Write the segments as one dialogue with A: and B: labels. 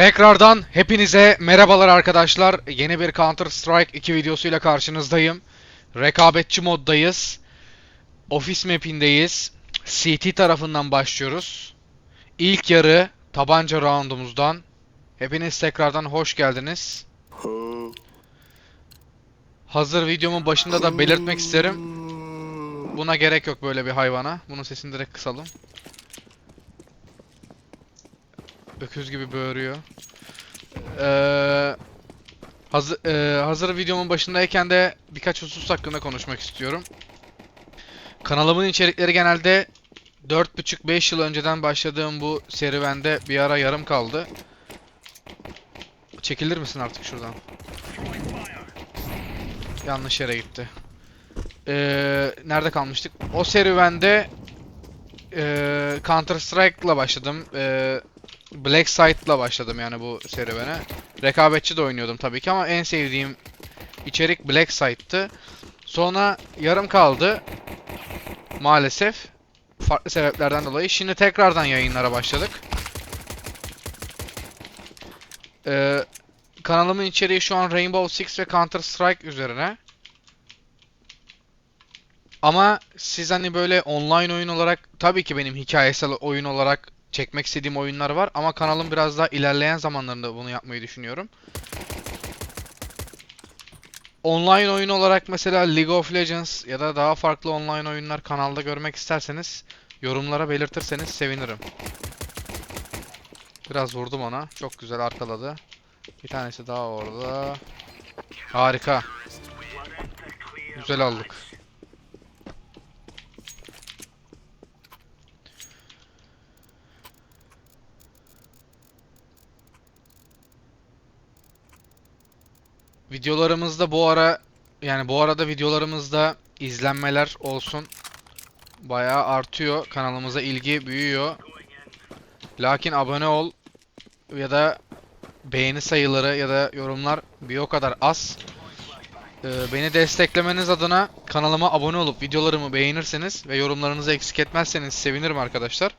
A: Tekrardan hepinize merhabalar arkadaşlar. Yeni bir Counter Strike 2 videosuyla karşınızdayım. Rekabetçi moddayız. Ofis map'indeyiz. CT tarafından başlıyoruz. İlk yarı tabanca roundumuzdan. Hepiniz tekrardan hoş geldiniz. Hazır videomun başında da belirtmek isterim. Buna gerek yok böyle bir hayvana. Bunun sesini direkt kısalım. Öküz gibi böğürüyor. Ee, hazır, e, hazır videomun başındayken de birkaç husus hakkında konuşmak istiyorum. Kanalımın içerikleri genelde 4,5-5 yıl önceden başladığım bu serüvende bir ara yarım kaldı. Çekilir misin artık şuradan? Yanlış yere gitti. Ee, nerede kalmıştık? O serüvende e, Counter Strike'la başladım. E, Black Sight'la başladım yani bu serüvene. Rekabetçi de oynuyordum tabii ki ama en sevdiğim içerik Black Sight'tı. Sonra yarım kaldı. Maalesef. Farklı sebeplerden dolayı. Şimdi tekrardan yayınlara başladık. Ee, kanalımın içeriği şu an Rainbow Six ve Counter Strike üzerine. Ama siz hani böyle online oyun olarak tabii ki benim hikayesel oyun olarak çekmek istediğim oyunlar var ama kanalım biraz daha ilerleyen zamanlarında bunu yapmayı düşünüyorum. Online oyun olarak mesela League of Legends ya da daha farklı online oyunlar kanalda görmek isterseniz yorumlara belirtirseniz sevinirim. Biraz vurdum ona. Çok güzel arkaladı. Bir tanesi daha orada. Harika. Güzel aldık. Videolarımızda bu ara yani bu arada videolarımızda izlenmeler olsun bayağı artıyor. Kanalımıza ilgi büyüyor. Lakin abone ol ya da beğeni sayıları ya da yorumlar bir o kadar az. Ee, beni desteklemeniz adına kanalıma abone olup videolarımı beğenirseniz ve yorumlarınızı eksik etmezseniz sevinirim arkadaşlar.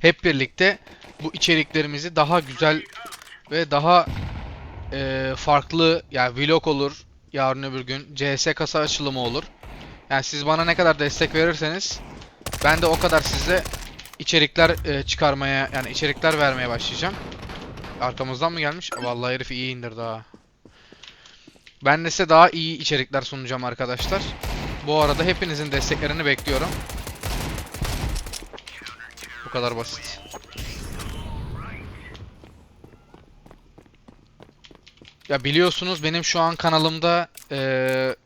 A: Hep birlikte bu içeriklerimizi daha güzel ve daha e, farklı yani vlog olur yarın öbür gün CS kasa açılımı olur. Yani siz bana ne kadar destek verirseniz ben de o kadar size içerikler e, çıkarmaya yani içerikler vermeye başlayacağım. Arkamızdan mı gelmiş? Vallahi herif iyi indirdi ha. Ben de size daha iyi içerikler sunacağım arkadaşlar. Bu arada hepinizin desteklerini bekliyorum. Bu kadar basit. Ya biliyorsunuz benim şu an kanalımda eee,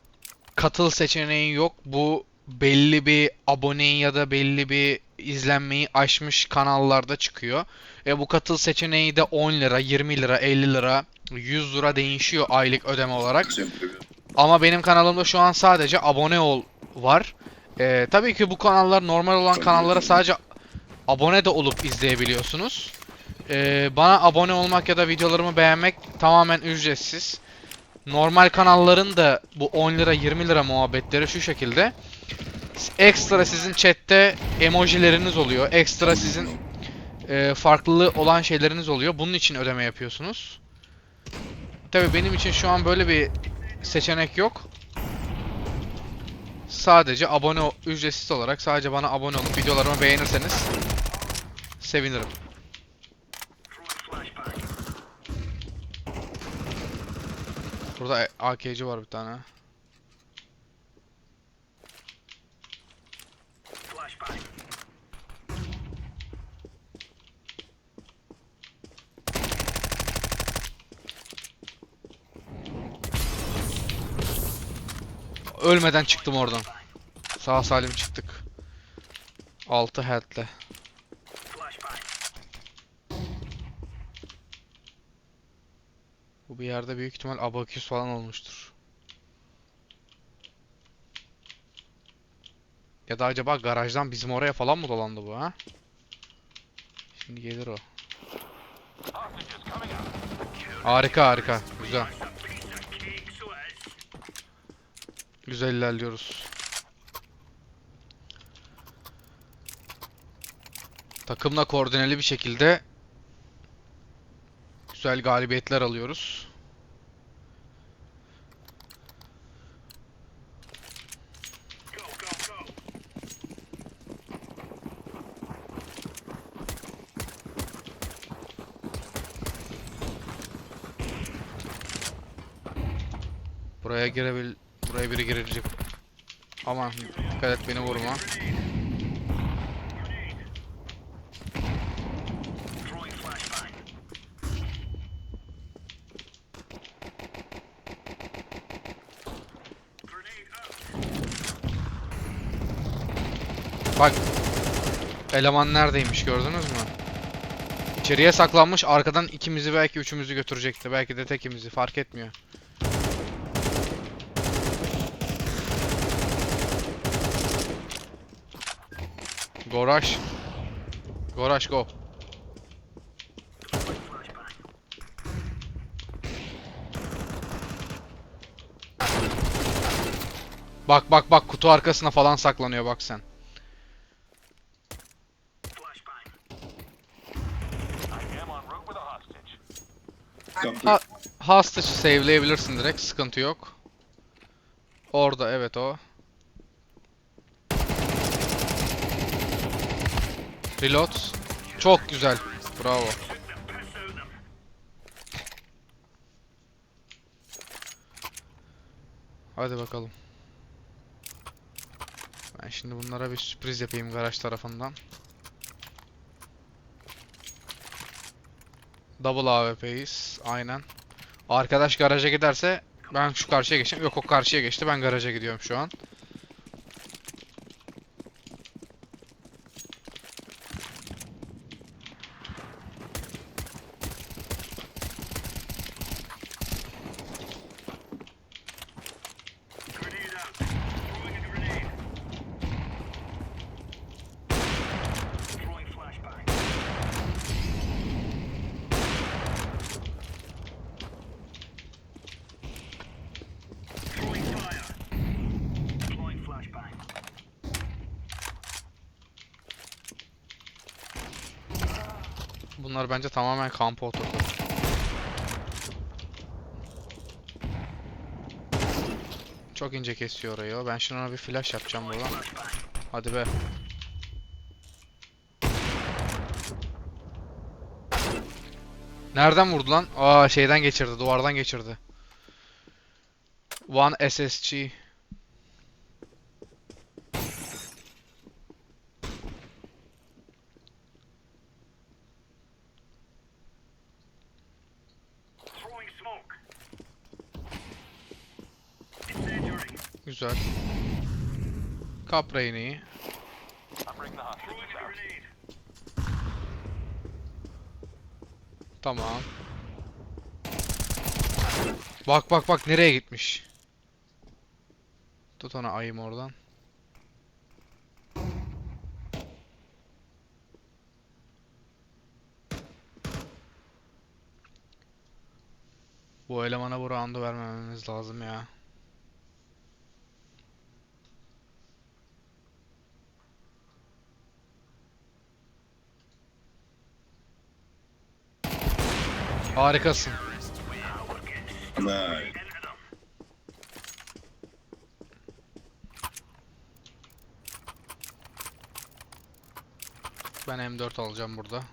A: katıl seçeneği yok. Bu belli bir aboneyi ya da belli bir izlenmeyi aşmış kanallarda çıkıyor. E bu katıl seçeneği de 10 lira, 20 lira, 50 lira, 100 lira değişiyor aylık ödeme olarak. Ama benim kanalımda şu an sadece abone ol var. Ee, tabii ki bu kanallar normal olan kanallara sadece abone de olup izleyebiliyorsunuz. Ee, bana abone olmak ya da videolarımı beğenmek tamamen ücretsiz. Normal kanalların da bu 10 lira 20 lira muhabbetleri şu şekilde. Ekstra sizin chatte emojileriniz oluyor. Ekstra sizin e, farklı olan şeyleriniz oluyor. Bunun için ödeme yapıyorsunuz. Tabii benim için şu an böyle bir seçenek yok. Sadece abone ücretsiz olarak sadece bana abone olup videolarımı beğenirseniz sevinirim. Burada AK'ci var bir tane. Ölmeden çıktım oradan. Sağ salim çıktık. 6 head'le. Bu bir yerde büyük ihtimal abaküs falan olmuştur. Ya da acaba garajdan bizim oraya falan mı dolandı bu ha? Şimdi gelir o. Harika harika. Güzel. Güzel ilerliyoruz. Takımla koordineli bir şekilde Güzel galibiyetler alıyoruz. Buraya girebil buraya biri girecek. Aman dikkat et beni vurma. Bak eleman neredeymiş gördünüz mü? İçeriye saklanmış arkadan ikimizi belki üçümüzü götürecekti. Belki de tekimizi fark etmiyor. Go rush. Go rush go. Bak bak bak kutu arkasına falan saklanıyor bak sen. Ha hostage save'leyebilirsin direkt sıkıntı yok. Orada evet o. Reload. Çok güzel. Bravo. Hadi bakalım. Ben şimdi bunlara bir sürpriz yapayım garaj tarafından. Double AWP'yiz. Aynen. Arkadaş garaja giderse ben şu karşıya geçeceğim. Yok o karşıya geçti. Ben garaja gidiyorum şu an. Bunlar bence tamamen kampa oturdu. Çok ince kesiyor orayı. Ben şuna bir flash yapacağım buradan. Hadi be. Nereden vurdu lan? Aa şeyden geçirdi, duvardan geçirdi. One SSG. Güzel. Kap Reyne'yi. Tamam. Bak bak bak nereye gitmiş. Tut onu ayım oradan. Bu elemana bu roundu vermememiz lazım ya. Harikasın.
B: Vay.
A: Ben M4 alacağım burada.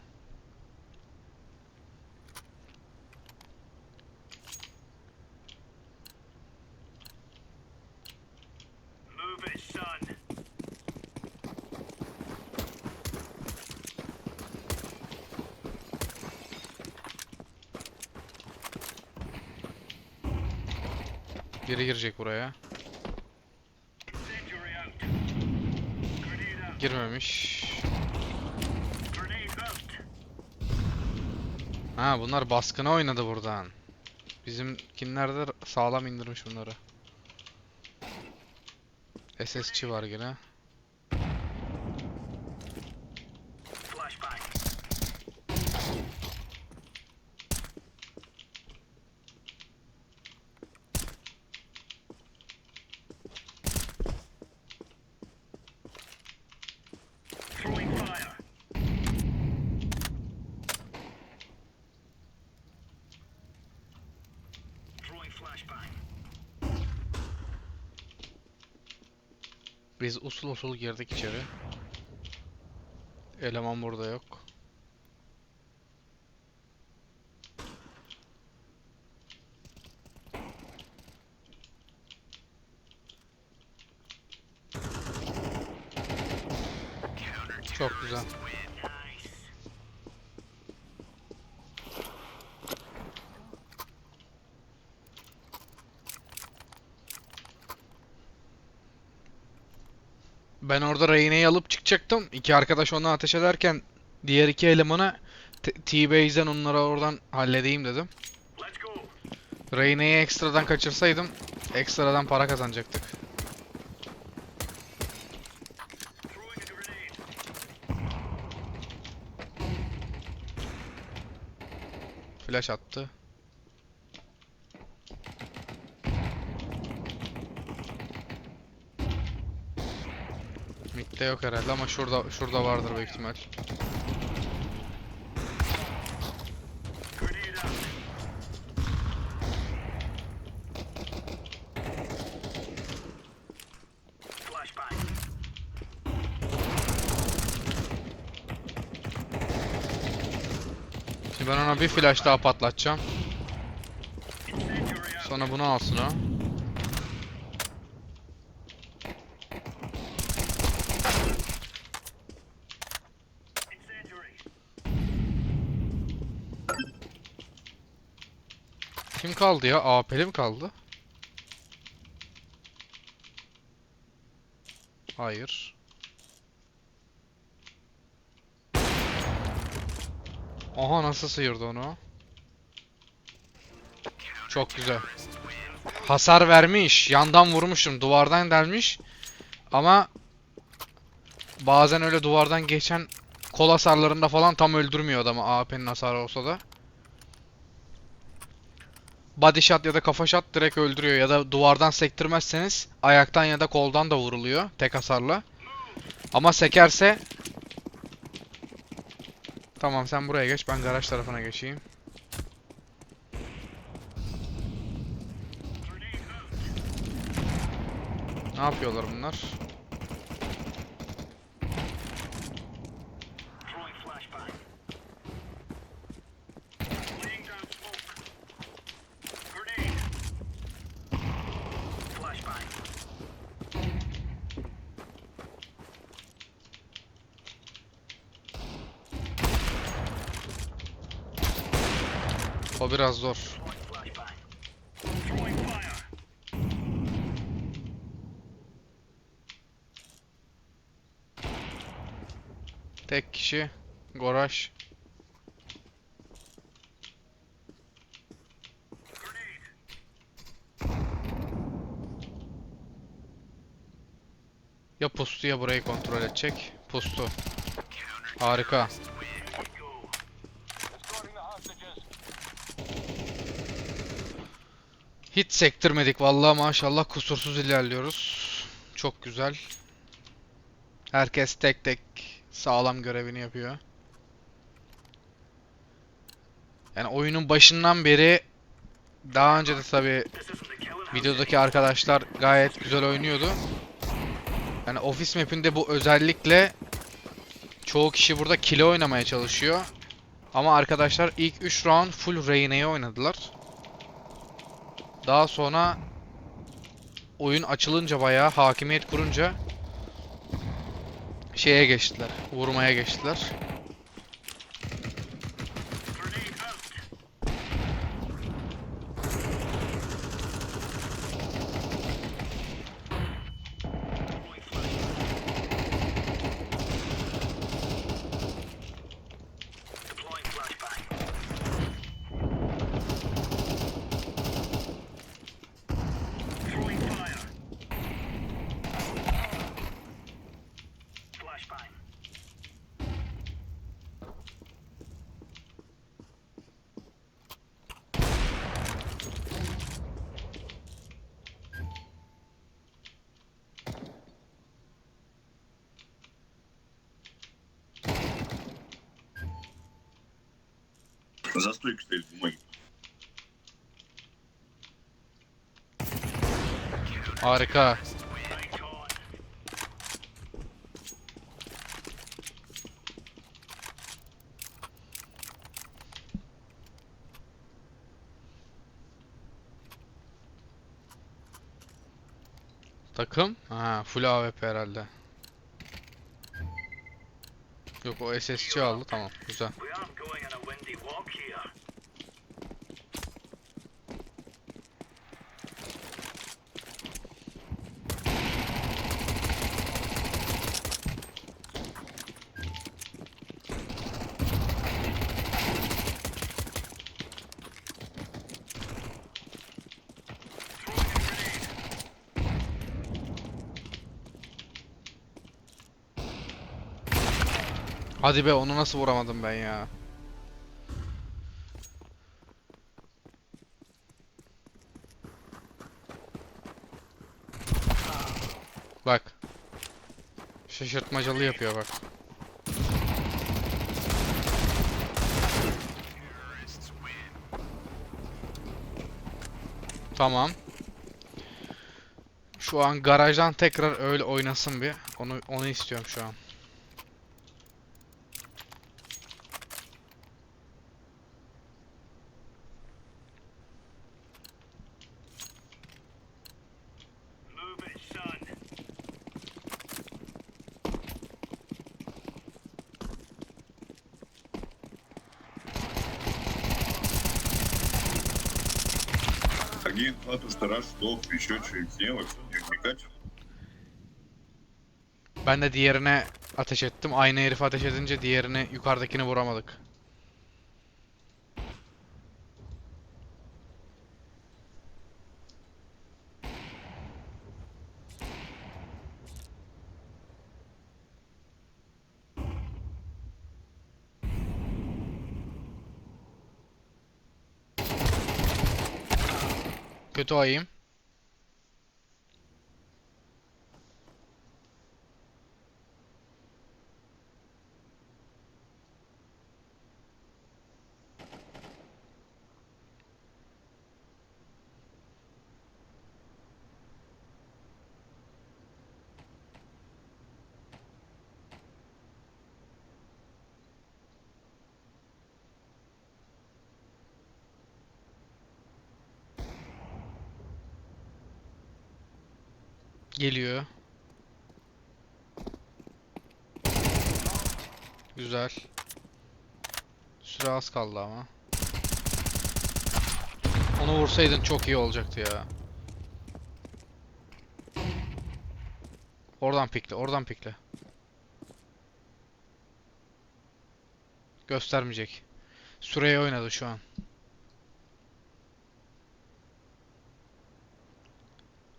A: Biri girecek buraya. Girmemiş. Ha bunlar baskına oynadı buradan. Bizimkinler de sağlam indirmiş bunları. SSçi var gene. Biz usul usul girdik içeri. Eleman burada yok. Çok güzel. Ben orada Reyne'yi alıp çıkacaktım. İki arkadaş ona ateş ederken diğer iki elemana T-Base'den onları oradan halledeyim dedim. Reyne'yi ekstradan kaçırsaydım ekstradan para kazanacaktık. Flash attı. Mid'de yok herhalde ama şurada şurada vardır büyük ihtimal. Ben ona bir flash daha patlatacağım. Sonra bunu alsın o. Kim kaldı ya? AP'li mi kaldı? Hayır. Aha nasıl sıyırdı onu? Çok güzel. Hasar vermiş. Yandan vurmuşum. Duvardan delmiş. Ama bazen öyle duvardan geçen kol hasarlarında falan tam öldürmüyor adamı AP'nin hasarı olsa da. Body shot ya da kafa shot direkt öldürüyor ya da duvardan sektirmezseniz ayaktan ya da koldan da vuruluyor tek hasarla. Ama sekerse Tamam sen buraya geç ben garaj tarafına geçeyim. Ne yapıyorlar bunlar? Biraz zor. Tek kişi. Goraş. Ya pustu ya burayı kontrol edecek. Pustu. Harika. Hiç sektirmedik vallahi maşallah kusursuz ilerliyoruz. Çok güzel. Herkes tek tek sağlam görevini yapıyor. Yani oyunun başından beri daha önce de tabi videodaki arkadaşlar gayet güzel oynuyordu. Yani ofis map'inde bu özellikle çoğu kişi burada kile oynamaya çalışıyor. Ama arkadaşlar ilk 3 round full Reyna'yı oynadılar. Daha sonra oyun açılınca bayağı hakimiyet kurunca şeye geçtiler. Vurmaya geçtiler.
B: За стойку стоит бумаги.
A: Harika. Takım? Ha, full AWP herhalde. Yok o SSC aldı tamam güzel. Hadi be onu nasıl vuramadım ben ya. Bak. Şaşırtmacalı yapıyor bak. Tamam. Şu an garajdan tekrar öyle oynasın bir. Onu onu istiyorum şu an.
C: Один от сторож сдох, еще чуть сделать, не качу.
A: Ben de diğerine ateş ettim. Aynı herife ateş edince diğerini yukarıdakini vuramadık. Kötü ayım. Geliyor. Güzel. Süre az kaldı ama. Onu vursaydın çok iyi olacaktı ya. Oradan pikle, oradan pikle. Göstermeyecek. Süreye oynadı şu an.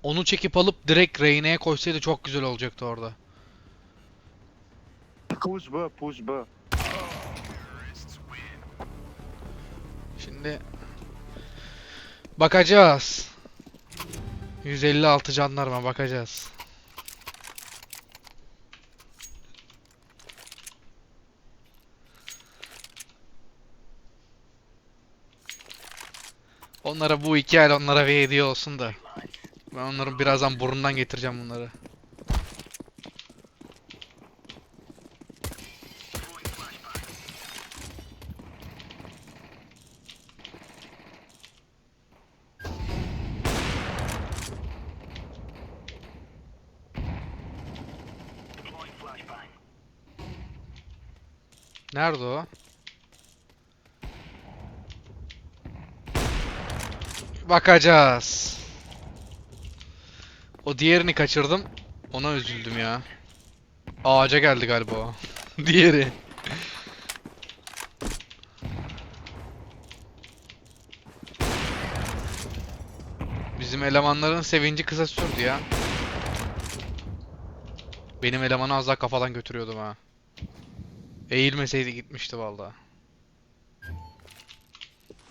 A: Onu çekip alıp direkt Reyne'ye koysaydı çok güzel olacaktı orada.
D: Push B, push B.
A: Şimdi bakacağız. 156 jandarma bakacağız. Onlara bu iki el onlara bir hediye olsun da. Ben onların birazdan burundan getireceğim bunları. Nerede o? Bakacağız. O diğerini kaçırdım. Ona üzüldüm ya. Ağaca geldi galiba o. Diğeri. Bizim elemanların sevinci kısa sürdü ya. Benim elemanı az daha kafadan götürüyordum ha. Eğilmeseydi gitmişti vallahi.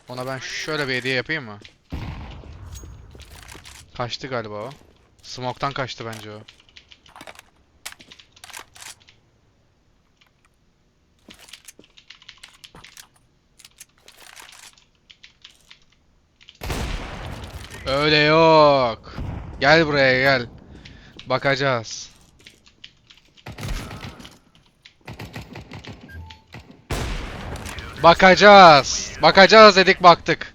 A: Ona ben şöyle bir hediye yapayım mı? Kaçtı galiba o. Smoke'tan kaçtı bence o. Öyle yok. Gel buraya gel. Bakacağız. Bakacağız. Bakacağız dedik baktık.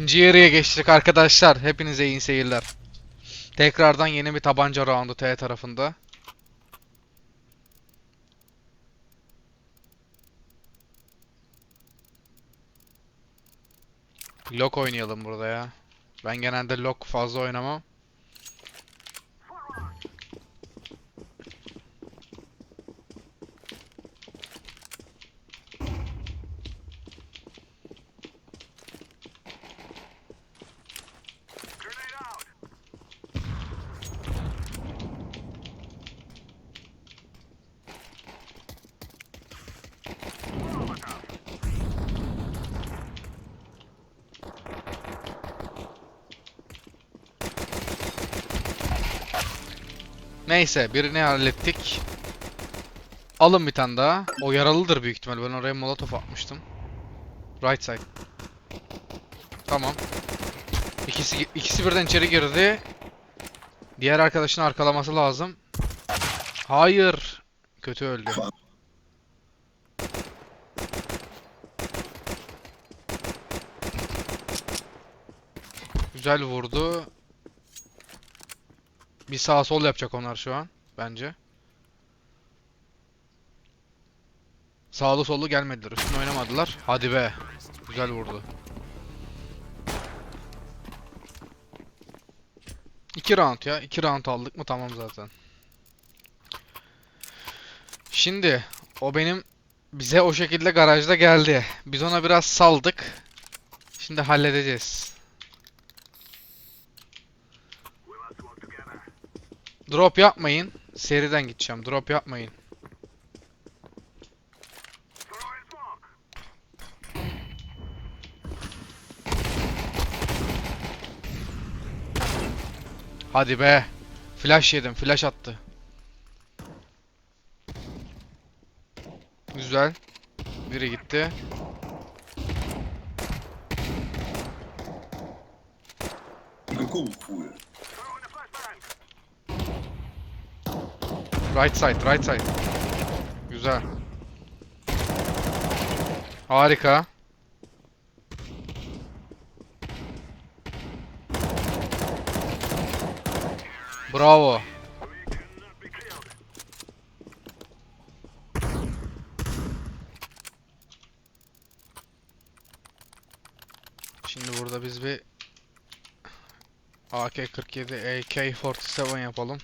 A: İkinci yarıya geçtik arkadaşlar. Hepinize iyi seyirler. Tekrardan yeni bir tabanca roundu T tarafında. Lock oynayalım burada ya. Ben genelde lock fazla oynamam. Neyse birini hallettik. Alın bir tane daha. O yaralıdır büyük ihtimal. Ben oraya molotof atmıştım. Right side. Tamam. İkisi ikisi birden içeri girdi. Diğer arkadaşın arkalaması lazım. Hayır. Kötü öldü. Güzel vurdu. Bir sağ sol yapacak onlar şu an bence. Sağlı sollu gelmediler. Üstüne oynamadılar. Hadi be. Güzel vurdu. İki round ya. iki round aldık mı tamam zaten. Şimdi o benim bize o şekilde garajda geldi. Biz ona biraz saldık. Şimdi halledeceğiz. Drop yapmayın. Seriden gideceğim. Drop yapmayın. Hadi be. Flash yedim. Flash attı. Güzel. Biri gitti.
B: Kung Fu.
A: Right side, right side. Güzel. Harika. Bravo. Şimdi burada biz bir AK-47, AK-47 yapalım.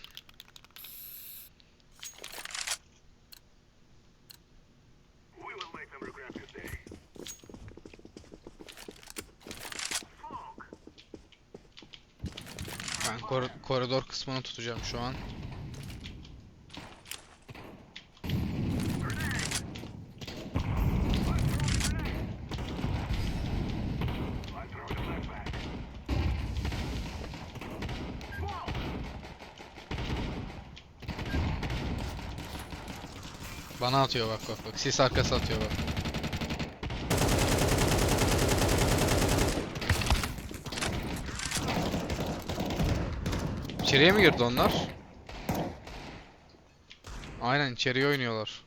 A: Kor- koridor kısmını tutacağım şu an. Bana atıyor bak bak bak. Sis arkası atıyor bak. İçeriye mi girdi onlar? Aynen içeriye oynuyorlar.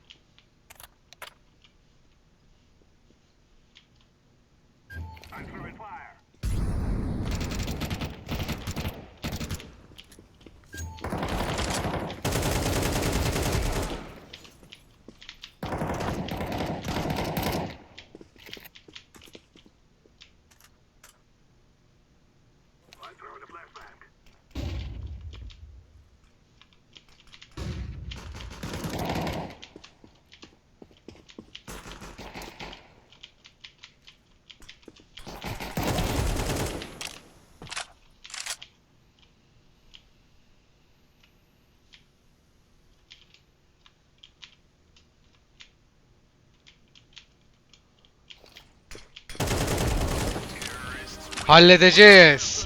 A: Halledeceğiz.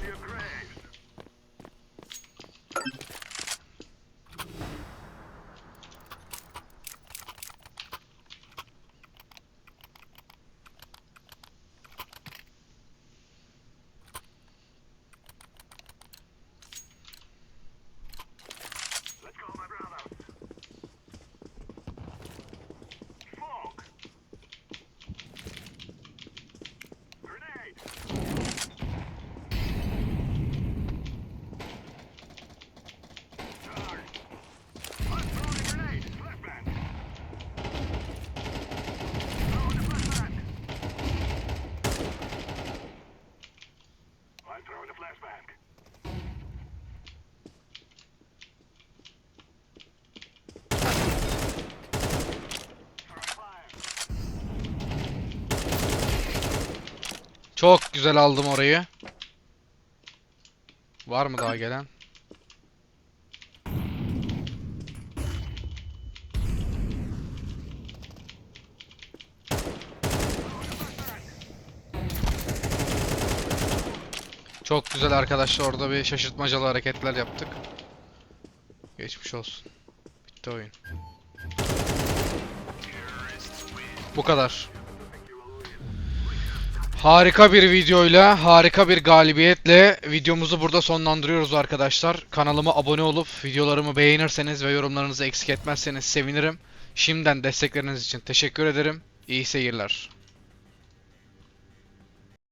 A: Çok güzel aldım orayı. Var mı daha gelen? Çok güzel arkadaşlar orada bir şaşırtmacalı hareketler yaptık. Geçmiş olsun. Bitti oyun. Bu kadar. Harika bir videoyla, harika bir galibiyetle videomuzu burada sonlandırıyoruz arkadaşlar. Kanalıma abone olup videolarımı beğenirseniz ve yorumlarınızı eksik etmezseniz sevinirim. Şimdiden destekleriniz için teşekkür ederim. İyi seyirler.